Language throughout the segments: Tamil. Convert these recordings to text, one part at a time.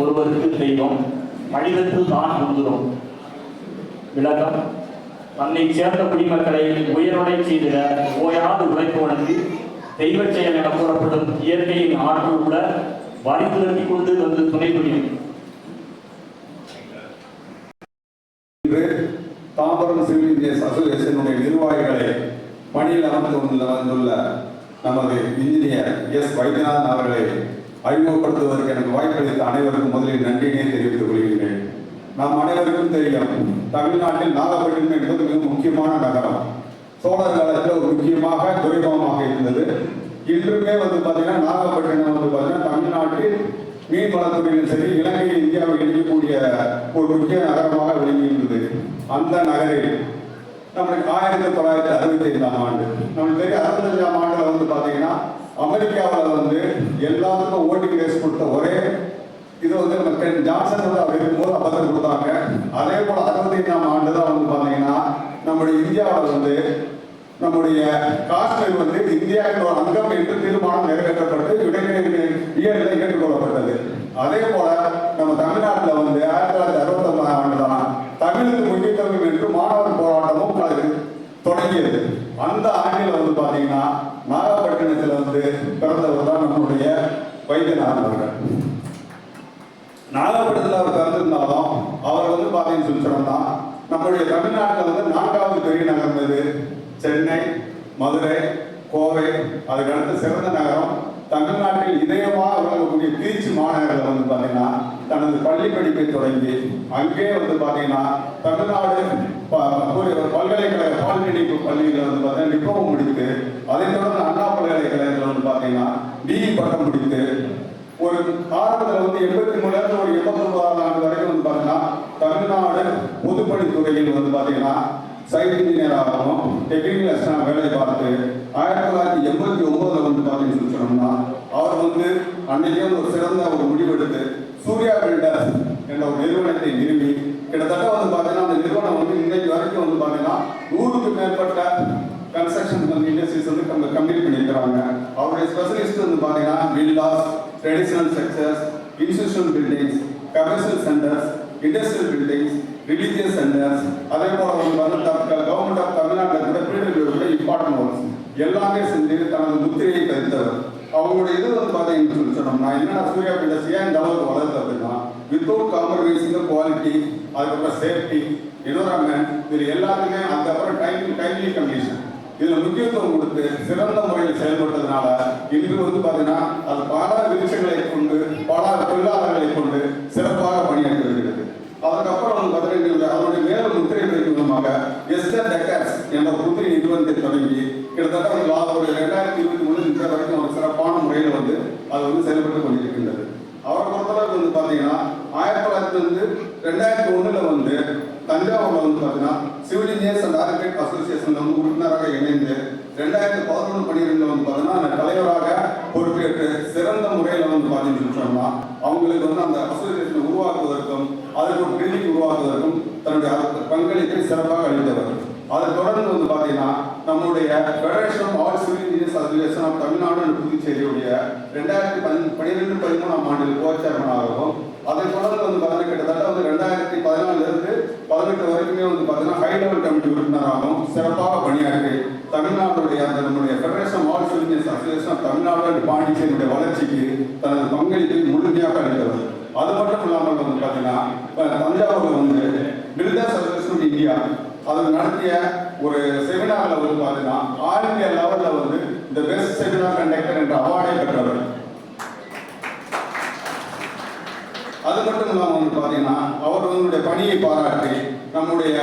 ஒருவருக்கு தெய்வம் மனிதத்தில் தான் விளக்கம். தன்னை சேர்ந்த குடிமக்களை உயர்வடை செய்திட ஓயாது உழைப்பவனுக்கு தெய்வச் செயல் என கூறப்படும் இயற்கையின் ஆற்றல் கூட வரி திரட்டி கொண்டு வந்து துணை புரியும். தாம்பரம் சிவில் இன்ஜினியர்ஸ் அசோசியேஷனுடைய நிர்வாகிகளை பணியில் அமர்ந்து கொண்டு வந்துள்ள நமது இன்ஜினியர் எஸ் வைத்தியநாதன் அவர்களை அறிமுகப்படுத்துவதற்கு எனக்கு வாய்ப்பளித்த அனைவருக்கும் முதலில் நன்றியினை தெரிவித்துக் கொள்கிறேன். நாம் அனைவருக்கும் தெரியும் தமிழ்நாட்டில் நாகப்பட்டினம் என்பது மிக முக்கியமான நகரம். சோழர் காலத்தில் ஒரு முக்கியமாக துறைமுகமாக இருந்தது. இன்றுமே வந்து பார்த்தீங்கன்னா நாகப்பட்டினம் வந்து பார்த்தீங்கன்னா தமிழ்நாட்டில் மீன் வளத்துறையிலும் சரி இலங்கையில் இந்தியாவில் இணைக்கக்கூடிய ஒரு முக்கிய நகரமாக விளங்கியிருந்தது. அந்த நகரில் நம்மளுக்கு ஆயிரத்தி தொள்ளாயிரத்தி அறுபத்தி ஐந்தாம் ஆண்டு நம்மளுக்கு தெரியும் அறுபத்தஞ்சாம் ஆண்டுல வந்து பார்த்தீங்கன்னா அமெரிக்காவில் வந்து எல்லாத்துக்கும் ஓட்டிங் ரேஸ் கொடுத்த ஒரே இது வந்து நம்ம ஜான்சன் வந்து அவர் இருக்கும்போது அப்பதான் போல ஆண்டு தான் வந்து பார்த்தீங்கன்னா நம்முடைய இந்தியாவில் வந்து நம்முடைய காஷ்மீர் வந்து இந்தியாவின் ஒரு அங்கம் என்று தீர்மானம் நிறைவேற்றப்பட்டு இடைநிலை இயற்கை ஏற்றுக்கொள்ளப்பட்டது அதே போல நம்ம தமிழ்நாட்டில் வந்து ஆயிரத்தி தொள்ளாயிரத்தி அறுபத்தி ஒன்பதாம் ஆண்டு தான் தமிழுக்கு முக்கியத்துவம் என்று மாணவர் போராட்டமும் தொடங்கியது. அந்த ஆண்டில் வந்து பார்த்தீங்கன்னா நாகப்பட்டினத்தில் வந்து பிறந்தவர் தான் நம்முடைய வைத்தியநாதன் அவர்கள். நாகப்பட்டினத்தில் அவர் சொல்லி சொன்னோம்னா நம்முடைய தமிழ்நாட்டில் வந்து நான்காவது பெரிய நகரம் இது சென்னை மதுரை கோவை. அதுக்கடுத்து சிறந்த நகரம் தமிழ்நாட்டில் இதயமாக விளங்கக்கூடிய திருச்சி மாநகரில் வந்து பார்த்தீங்கன்னா தனது பள்ளி படிப்பை தொடங்கி அங்கே வந்து பார்த்தீங்கன்னா தமிழ்நாடு பல்கலைக்கழக பாலிடெக்னிக் பள்ளியில் வந்து பார்த்தீங்கன்னா டிப்ளமோ முடித்து அதைத் தொடர்ந்து அண்ணா பல்கலைக்கழகத்தில் வந்து பார்த்தீங்கன்னா பிஇ பட்டம் முடித்து ஒரு ஆரம்பத்தில் வந்து எண்பத்தி மூணுல ஒரு எண்பத்தி ஒன்பதாம் ஆண்டு வரைக்கும் வந்து பார்த்தீங்கன்னா தமிழ்நாடு பொதுப்பணித்துறையில் வந்து பார்த்தீங்கன்னா சைட் இன்ஜினியராகவும் டெக்னிக்கல் அசிஸ்டன்ட் வேலை பார்த்து ஆயிரத்தி தொள்ளாயிரத்தி எண்பத்தி ஒன்பதுல வந்து பார்த்தீங்கன்னு சொல்லி சொன்னோம்னா அவர் வந்து அன்னைக்கே வந்து ஒரு சிறந்த ஒரு முடிவெடுத்து சூர்யா பில்டர்ஸ் என்ற ஒரு நிறுவனத்தை நிறுவி கிட்டத்தட்ட வந்து பார்த்தீங்கன்னா அந்த நிறுவனம் வந்து இன்னைக்கு வரைக்கும் வந்து பார்த்தீங்கன்னா நூறுக்கு மேற்பட்ட கன்ஸ்ட்ரக்ஷன் வந்து இண்டஸ்ட்ரீஸ் வந்து நம்ம கம்ப்ளீட் பண்ணியிருக்கிறாங்க. அவருடைய ஸ்பெஷலிஸ்ட் வந்து பார்த்தீங்கன்னா villas traditional structures institutional buildings commercial centres industrial buildings religious centres uh, அதே போல வந்து கவர்மெண்ட் ஆஃப் தமிழ்நாட்டில் கூட பீடபிள்யூட இம்பார்ட்டன்ட் ஒர்க்ஸ் எல்லாமே செஞ்சு தனது முத்திரையை பதித்தவர் அவங்களுடைய இது வந்து பார்த்தீங்கன்னு சொல்லி சொன்னோம்னா என்னென்ன சூர்யா பில்டர்ஸ் ஏன் இந்த அளவுக்கு வளர்த்து அப்படின்னா வித்தவுட் காம்ப்ரமைசிங் குவாலிட்டி அதுக்கப்புறம் சேஃப்டி என்வரான்மெண்ட் இது எல்லாத்துக்குமே அதுக்கப்புறம் டைம் டைம்லி கண்டிஷன் இதில் முக்கியத்துவம் கொடுத்து சிறந்த முறையில் செயல்பட்டதுனால இன்று வந்து பார்த்தீங்கன்னா அது பல விருட்சங்களை கொண்டு பல தொழிலாளர்களை கொண்டு சிறப்பாக பணியாற்றி வருகிறது அதுக்கப்புறம் வந்து பாத்தீங்கன்னா அவருடைய மேல முத்திரை வைக்கும் விதமாக எஸ்டர் டெக்கர்ஸ் என்ற ஒரு புதிய நிறுவனத்தை தொடங்கி கிட்டத்தட்ட ஒரு லா- ஒரு ரெண்டாயிரத்தி இருபத்தி மூணு இந்த வரைக்கும் ஒரு சிறப்பான முறையில் வந்து அது வந்து செயல்பட்டு கொண்டிருக்கின்றது அவரை பொறுத்தளவுக்கு வந்து பாத்தீங்கன்னா ஆயிரத்தி தொள்ளாயிரத்தி வந்து ரெண்டாயிரத்தி ஒண்ணுல வந்து தஞ்சாவூர்ல வந்து பாத்தீங்கன்னா டார்கெட் இன்ஜினியர்ஸ் அசோசியேஷன்ல வந்து உறுப்பினராக இணைந்து ரெண்டாயிரத்தி பதினொன்று பன்னிரெண்டு வந்து பாத்தீங்கன்னா தலைவராக பொறுப்பேற்று சிறந்த முறையில் வந்து பார்த்தீங்கன்னு சொன்னோம்னா அவங்களுக்கு வந்து அந்த அசோசியேஷனை உருவாக்குவதற்கும் அதற்கு ஒரு கிளினிக் உருவாக்குவதற்கும் தன்னுடைய பங்களிப்பை சிறப்பாக அளித்தவர். அதை தொடர்ந்து வந்து பார்த்தீங்கன்னா நம்முடைய federation of all civil engineers association of Tamil Nadu and புதுச்சேரியுடைய ரெண்டாயிரத்தி பன்னிரெண்டு பதிமூணாம் ஆண்டில் கோ சேர்மனாகவும் அதை தொடர்ந்து வந்து பார்த்தீங்கன்னா கிட்டத்தட்ட வந்து ரெண்டாயிரத்தி பதினாலுல இருந்து பதினெட்டு வரைக்குமே வந்து பார்த்தீங்கன்னா ஹை லெவல் கமிட்டி உறுப்பினராகவும் சிறப்பாக பணியாற்றி தமிழ்நாடுடைய அந்த நம்முடைய federation all civil association Tamil Nadu and பாண்டிச்சேரியுடைய வளர்ச்சிக்கு தனது பங்களிப்பை முழுமையாக அளித்தவர். அது மட்டும் இல்லாமல் வந்து பார்த்தீங்கன்னா தஞ்சாவூர் வந்து பில்டர்ஸ் அசோசியேஷன் இந்தியா அது நடத்திய ஒரு செமினாரில் வந்து பார்த்தீங்கன்னா ஆல் இந்தியா லெவலில் வந்து இந்த பெஸ்ட் செமினார் கண்டக்டர் என்ற அவார்டை பெற்றவர். அது மட்டும் இல்லாமல் வந்து பார்த்தீங்கன்னா அவர் பணியை பாராட்டி நம்முடைய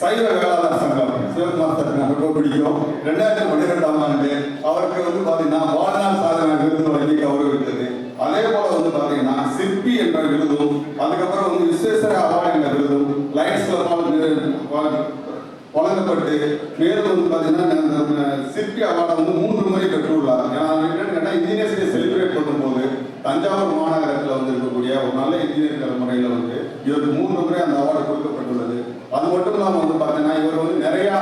சைவ வேளாளர் சங்கம் சிவகுமார் பிடிக்கும் ரெண்டாயிரத்தி பன்னிரெண்டாம் ஆண்டு அவருக்கு வந்து பாத்தீங்கன்னா வாழ்நாள் சாதனை விருது வழங்கி கௌரவித்தது அதே போல வந்து பாத்தீங்கன்னா சிற்பி என்ற விருதும் அதுக்கப்புறம் வந்து விஸ்வேஸ்வர அவார்டு என்ற விருதும் லயன்ஸ் கிளப்பால் வழங்கப்பட்டு மேலும் வந்து பாத்தீங்கன்னா அந்த சிற்பி அவார்டை வந்து மூன்று முறை பெற்றுள்ளார் ஏன்னா என்னன்னு கேட்டா இன்ஜினியர்ஸ் டே செலிப்ரேட் பண்ணும்போது தஞ்சாவூர் மாநகரத்தில் வந்து இருக்கக்கூடிய ஒரு நல்ல இன்ஜினியர் முறையில் வந்து இவருக்கு மூன்று முறை அந்த அவார்டு கொடுக்கப்பட்டுள்ளது அது மட்டும் இல்லாமல் வந்து பார்த்தீங்கன்னா இவர் வந்து நிறையா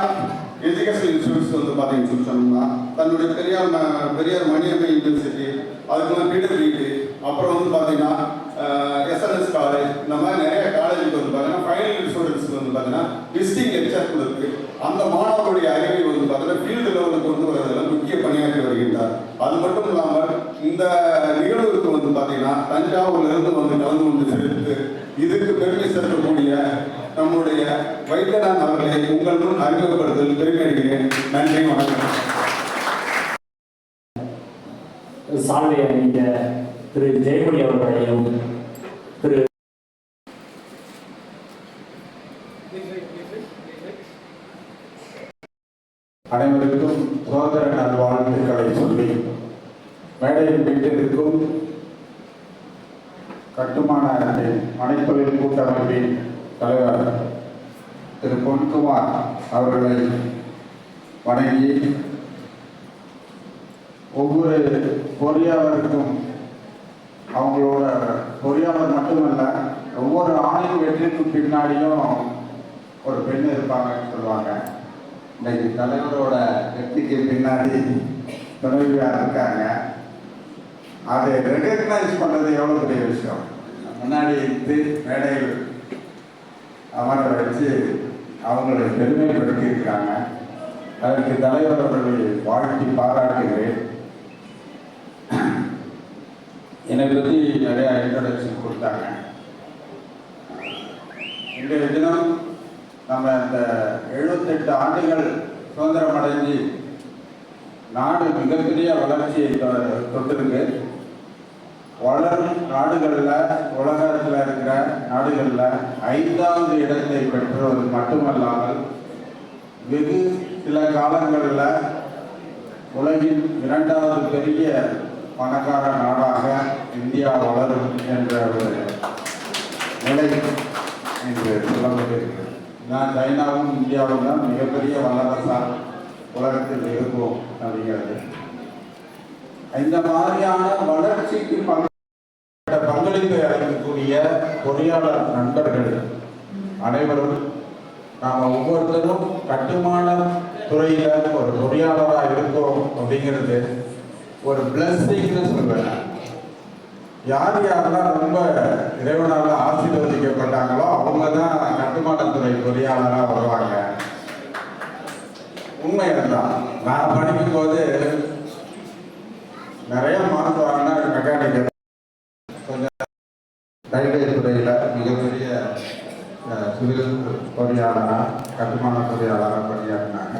எஜுகேஷன் இன்ஸ்டியூட்ஸ் வந்து பார்த்தீங்கன்னு சொல்லி சொன்னோம்னா தன்னுடைய பெரியார் ம- பெரியார் மணியம்மை யூனிவர்சிட்டி அதுக்கு பிடபிள்யூடி அப்புறம் வந்து பார்த்தீங்கன்னா எஸ்என்எஸ் காலேஜ் இந்த மாதிரி நிறைய காலேஜுக்கு வந்து பார்த்தீங்கன்னா ஃபைனல் ஸ்டூடெண்ட்ஸ்க்கு வந்து பார்த்தீங்கன்னா விசிட்டிங் லெக்சர் கொடுத்து அந்த மாணவருடைய அறிவை வந்து பார்த்தீங்கன்னா ஃபீல்டு லெவலுக்கு வந்து வரதுல முக்கிய பணியாற்றி வருகின்றார். அது மட்டும் இல்லாமல் இந்த நிகழ்வுக்கு வந்து பார்த்தீங்கன்னா தஞ்சாவூர்ல இருந்து வந்து கலந்து கொண்டு சேர்த்து இதுக்கு பெருமை சேர்க்கக்கூடிய நம்முடைய வைத்தியநாத் அவர்களை உங்கள் முன் அறிமுகப்படுத்தல் பெருமை அடைகிறேன் நன்றி வணக்கம். சால்வை அணிந்த திரு ஜெயமணி அவர்களையும் திரு அனைவருக்கும் சுதந்திர நல்வாழ்த்துக்களை சொல்லி மேடையில் வீட்டிற்கும் கட்டுமான மனைத்தொழில் கூட்டமைப்பின் தலைவர் திரு பொன்குமார் அவர்களை வணங்கி ஒவ்வொரு பொறியாளருக்கும் அவங்களோட பொறியாளர் மட்டுமல்ல ஒவ்வொரு ஆணின் வெற்றிக்கு பின்னாடியும் ஒரு பெண் இருப்பாங்கன்னு சொல்லுவாங்க. இன்னைக்கு தலைவரோட வெற்றிக்கு பின்னாடி துணைவியார் இருக்காங்க. அதை ரெகக்னைஸ் பண்ணது எவ்வளோ பெரிய விஷயம்? முன்னாடி இருந்து மேடையில் அமர வச்சு அவங்களை பெருமைப்படுத்தியிருக்காங்க. அதற்கு தலைவர் அவர்களை வாழ்த்தி பாராட்டுகிறேன். என்னை பற்றி நிறையா இன்ட்ரடக்ஷன் கொடுத்தாங்க. இன்றைய தினம் நம்ம இந்த எழுபத்தெட்டு ஆண்டுகள் சுதந்திரம் அடைஞ்சு நாடு மிகப்பெரிய வளர்ச்சியை தொ- தொட்டிருக்கு. வளரும் நாடுகளில் உலகத்தில் இருக்கிற நாடுகளில் ஐந்தாவது இடத்தை பெற்றவர் மட்டுமல்லாமல் வெகு சில காலங்களில் உலகின் இரண்டாவது பெரிய பணக்கார நாடாக இந்தியா வளரும் என்ற ஒரு நிலை இன்று சொல்லப்பட்டிருக்கிறது நான் சைனாவும் இந்தியாவும் தான் மிகப்பெரிய வல்லரசாக உலகத்தில் இருக்கும் அப்படிங்கிறது. இந்த மாதிரியான வளர்ச்சிக்கு பங்கு பங்களிப்பை அளிக்கக்கூடிய பொறியாளர் நண்பர்கள் அனைவரும் நாம் ஒவ்வொருத்தரும் கட்டுமான துறையில ஒரு பொறியாளராக இருக்கோம் அப்படிங்கிறது ஒரு பிளஸ்ஸிங்னு சொல்வேன். யார் யாரெல்லாம் ரொம்ப இறைவனால ஆசீர்வதிக்கப்பட்டாங்களோ அவங்க தான் கட்டுமானத்துறை பொறியாளராக வருவாங்க. உண்மை அதுதான். நான் படிக்கும் போது நிறைய மார்க் வாங்கினா மெக்கானிக்கல் கொஞ்சம் ரயில்வே துறையில் மிகப்பெரிய சிவில் பொறியாளராக கட்டுமான பொறியாளராக பணியாற்றினாங்க.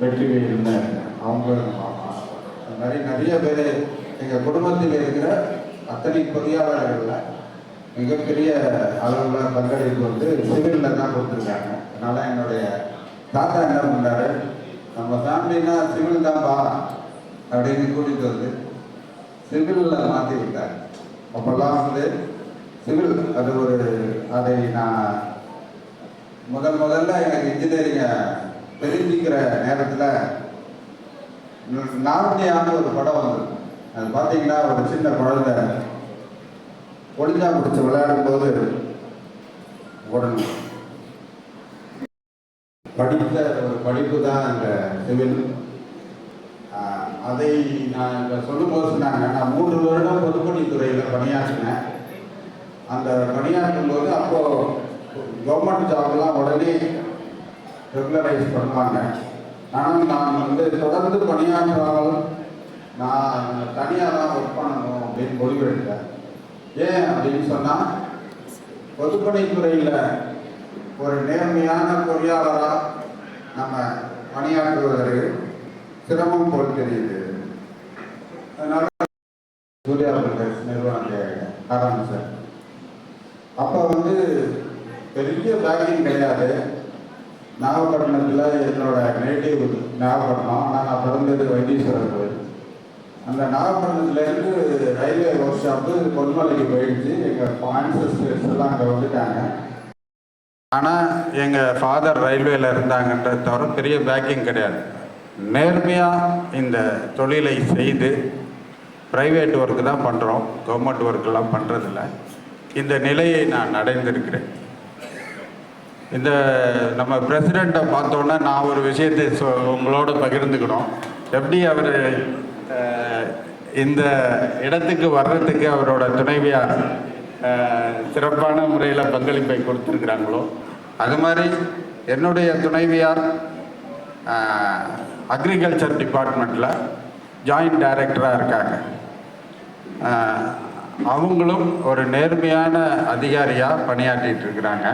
வெற்றி வேலுன்னு அவங்களும் மாமா அந்த மாதிரி நிறைய பேர் எங்கள் குடும்பத்தில் இருக்கிற அத்தனை பொறியாளர்களில் மிகப்பெரிய அளவில் பங்களிப்பு வந்து சிவிலில் தான் கொடுத்துருக்காங்க. அதனால் என்னுடைய தாத்தா என்ன பண்ணார்? நம்ம ஃபேமிலினா சிவில் தான்ப்பா அப்படின்னு கூட்டிகிட்டு வந்து சிவிலில் மாற்றி விட்டார் அப்போல்லாம் வந்து சிவில் அது ஒரு அதை நான் முதல் முதல்ல எனக்கு இன்ஜினியரிங்கை தெரிஞ்சுக்கிற நேரத்தில் நாவண்டியான ஒரு படம் வந்தது. அது பார்த்தீங்கன்னா ஒரு சின்ன குழந்தை ஒளிஞ்சா பிடிச்சி விளையாடும் போது உடனே படித்த ஒரு படிப்பு தான் அந்த சிவில். அதை நான் இப்போ சொல்லும்போது சொன்னாங்க நான் மூன்று வருடம் பொதுப்பணித்துறையில் பணியாற்றினேன். அந்த பணியாற்றும் போது அப்போது கவர்மெண்ட் ஜாப்லாம் உடனே ரெகுலரைஸ் பண்ணுவாங்க. ஆனால் நான் வந்து தொடர்ந்து பணியாற்றாமல் நான் தனியாக தான் ஒர்க் பண்ணணும் அப்படின்னு முடிவெடுத்தேன். ஏன் அப்படின்னு சொன்னால் பொதுப்பணித்துறையில் ஒரு நேர்மையான பொறியாளராக நம்ம பணியாற்றுவதற்கு சிரமம் போல் தெரியுது. அதனால சூர்யா பிரதேஷ் நிறுவனத்தை ஆரம்பித்தேன் அப்போ வந்து பெரிய பேக்கிங் கிடையாது. நாகப்பட்டினத்தில் என்னோட நேட்டிவ் நாகப்பட்டினம். ஆனால் நான் பிறந்தது வைத்தீஸ்வரர் கோயில். அந்த நாகப்பட்டினத்துலேருந்து ரயில்வே ஒர்க் ஷாப்பு பொன்மலைக்கு போயிடுச்சு. எங்கள் ஆன்சஸ்டர்ஸ் எல்லாம் அங்கே வந்துட்டாங்க. ஆனால் எங்கள் ஃபாதர் ரயில்வேல இருந்தாங்கன்றது தவிர பெரிய பேக்கிங் கிடையாது. நேர்மையாக இந்த தொழிலை செய்து ப்ரைவேட் ஒர்க்கு தான் பண்ணுறோம் கவர்மெண்ட் ஒர்க்கெல்லாம் பண்ணுறதில்ல இந்த நிலையை நான் அடைந்திருக்கிறேன். இந்த நம்ம பிரசிடெண்ட்டை பார்த்தோன்னே நான் ஒரு விஷயத்தை சொ உங்களோட பகிர்ந்துக்கணும். எப்படி அவர் இந்த இடத்துக்கு வர்றதுக்கு அவரோட துணைவியார் சிறப்பான முறையில் பங்களிப்பை கொடுத்துருக்குறாங்களோ அது மாதிரி என்னுடைய துணைவியார் அக்ரிகல்ச்சர் டிபார்ட்மெண்ட்டில் ஜாயிண்ட் டைரக்டராக இருக்காங்க. அவங்களும் ஒரு நேர்மையான அதிகாரியாக பணியாற்றிட்டு இருக்கிறாங்க.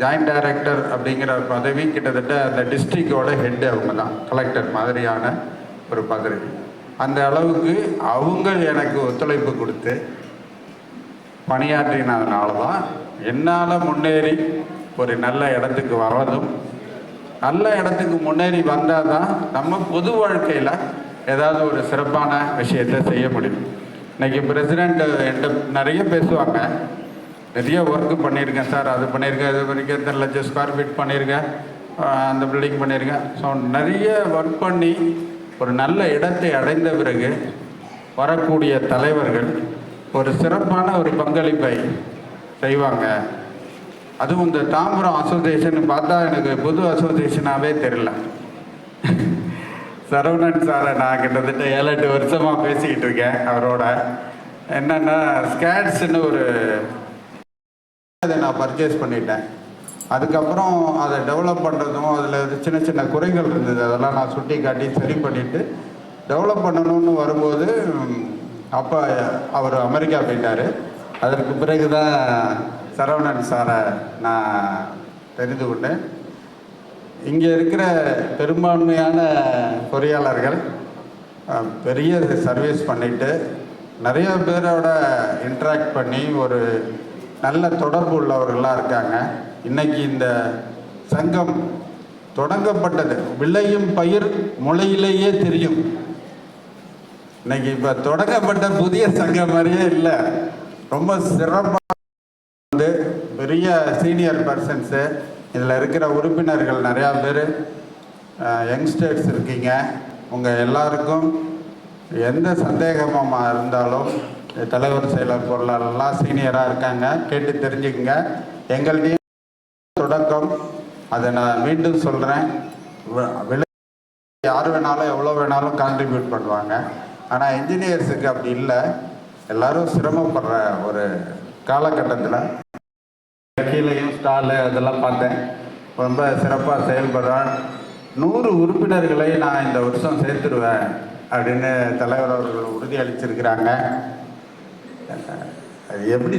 ஜாயிண்ட் டைரக்டர் அப்படிங்கிற பதவி கிட்டத்தட்ட அந்த டிஸ்ட்ரிக்டோட ஹெட் அவங்க தான் கலெக்டர் மாதிரியான ஒரு பதவி. அந்த அளவுக்கு அவங்க எனக்கு ஒத்துழைப்பு கொடுத்து பணியாற்றினதுனால தான் என்னால் முன்னேறி ஒரு நல்ல இடத்துக்கு வர்றதும் நல்ல இடத்துக்கு முன்னேறி வந்தால் தான் நம்ம பொது வாழ்க்கையில் ஏதாவது ஒரு சிறப்பான விஷயத்தை செய்ய முடியும். இன்றைக்கி பிரசிடெண்ட் என்கிட்ட நிறைய பேசுவாங்க. நிறைய ஒர்க்கு பண்ணியிருக்கேன் சார் அது பண்ணியிருக்கேன். இது பண்ணியிருக்கேன் இத்தனை லட்சம் ஸ்கொயர் ஃபீட் பண்ணியிருக்கேன். அந்த பில்டிங் பண்ணியிருக்கேன். ஸோ நிறைய ஒர்க் பண்ணி ஒரு நல்ல இடத்தை அடைந்த பிறகு வரக்கூடிய தலைவர்கள் ஒரு சிறப்பான ஒரு பங்களிப்பை செய்வாங்க. அதுவும் இந்த தாம்பரம் அசோசியேஷன் பார்த்தா எனக்கு புது அசோசியேஷனாகவே தெரில சரவணன் சாரை நான் கிட்டத்தட்ட ஏழு எட்டு வருஷமாக பேசிக்கிட்டு இருக்கேன் அவரோட. என்னென்னா ஸ்கேட்ஸ்னு ஒரு அதை நான் பர்ச்சேஸ் பண்ணிட்டேன். அதுக்கப்புறம் அதை டெவலப் பண்ணுறதும் அதில் சின்ன சின்ன குறைகள் இருந்தது. அதெல்லாம் நான் சுட்டி காட்டி சரி பண்ணிவிட்டு டெவலப் பண்ணணும்னு வரும்போது அப்போ அவர் அமெரிக்கா போயிட்டார். அதற்கு பிறகு தான் சரவணன் சாரை நான் தெரிந்து கொண்டேன். இங்கே இருக்கிற பெரும்பான்மையான பொறியாளர்கள் பெரிய சர்வீஸ் பண்ணிட்டு நிறைய பேரோட இன்ட்ராக்ட் பண்ணி ஒரு நல்ல தொடர்பு உள்ளவர்களாக இருக்காங்க. இன்றைக்கி இந்த சங்கம் தொடங்கப்பட்டது. விளையும் பயிர் முளையிலேயே தெரியும். இன்னைக்கு இப்போ தொடங்கப்பட்ட புதிய சங்கம் மாதிரியே இல்லை. ரொம்ப சிறப்பாக பெரிய சீனியர் பர்சன்ஸு இதில் இருக்கிற உறுப்பினர்கள் நிறையா பேர் யங்ஸ்டர்ஸ் இருக்கீங்க. உங்கள் எல்லாருக்கும் எந்த சந்தேகமாக இருந்தாலும் தலைவர் செயலர் பொருளாளர்லாம் சீனியராக இருக்காங்க. கேட்டு தெரிஞ்சுக்கங்க. எங்கள்டையும் தொடக்கம். அதை நான் மீண்டும் சொல்கிறேன் விலை யார் வேணாலும் எவ்வளோ வேணாலும் கான்ட்ரிபியூட் பண்ணுவாங்க. ஆனால் இன்ஜினியர்ஸுக்கு அப்படி இல்லை. எல்லாரும் சிரமப்படுற ஒரு காலகட்டத்தில் ஸ்டாலு அதெல்லாம் பார்த்தேன். ரொம்ப சிறப்பாக செயல்படுறான். நூறு உறுப்பினர்களை நான் இந்த வருஷம் சேர்த்துடுவேன் அப்படின்னு தலைவர் அவர்கள் உறுதி அளிச்சிருக்கிறாங்க. அது எப்படி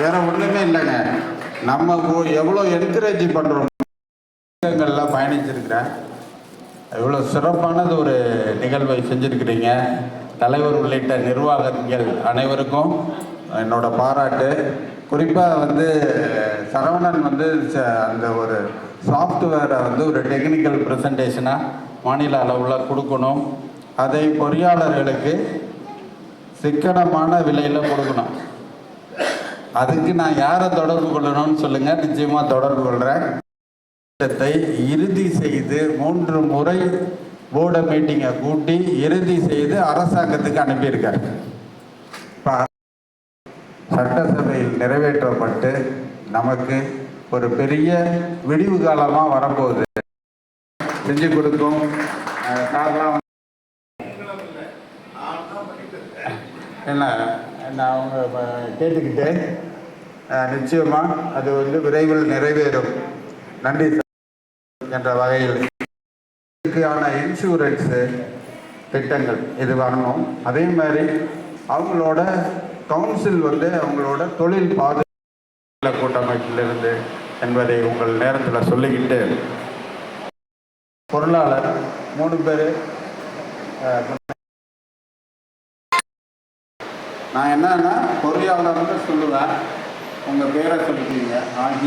வேற ஒன்றுமே இல்லைங்க. நம்ம எவ்வளோ என்கரேஜ் பண்ணுறோம் பயணிச்சிருக்கிறேன் எவ்வளோ சிறப்பானது ஒரு நிகழ்வை செஞ்சுருக்கிறீங்க. தலைவர் உள்ளிட்ட நிர்வாகங்கள் அனைவருக்கும் என்னோட பாராட்டு. குறிப்பாக வந்து சரவணன் வந்து ச- அந்த ஒரு சாஃப்ட்வேரை வந்து ஒரு டெக்னிக்கல் ப்ரெசன்டேஷனாக மாநில அளவில் கொடுக்கணும். அதை பொறியாளர்களுக்கு சிக்கனமான விலையில் கொடுக்கணும். அதுக்கு நான் யாரை தொடர்பு கொள்ளணும்னு சொல்லுங்கள் நிச்சயமாக தொடர்பு கொள்கிறேன் திட்டத்தை இறுதி செய்து மூன்று முறை போர்டு மீட்டிங்கை கூட்டி இறுதி செய்து அரசாங்கத்துக்கு அனுப்பியிருக்காரு. சட்டசபையில் நிறைவேற்றப்பட்டு நமக்கு ஒரு பெரிய விடிவு காலமாக வரப்போகுது. செஞ்சு கொடுக்கும் காரணம் என்ன நான் அவங்க கேட்டுக்கிட்டு நிச்சயமாக அது வந்து விரைவில் நிறைவேறும். நன்றி என்ற வகையில். இதுக்கான இன்சூரன்ஸு திட்டங்கள் இது வரணும்? அதே மாதிரி அவங்களோட கவுன்சில் வந்து அவங்களோட தொழில் பாதுகாப்பு கூட்டமைப்பிலிருந்து என்பதை உங்கள் நேரத்தில் சொல்லிக்கிட்டு பொருளாளர் மூணு பேர் நான் என்னன்னா பொறியாளர்னு சொல்லுவேன். உங்கள் பேரை சொல்லிக்கிறீங்க ஆகிய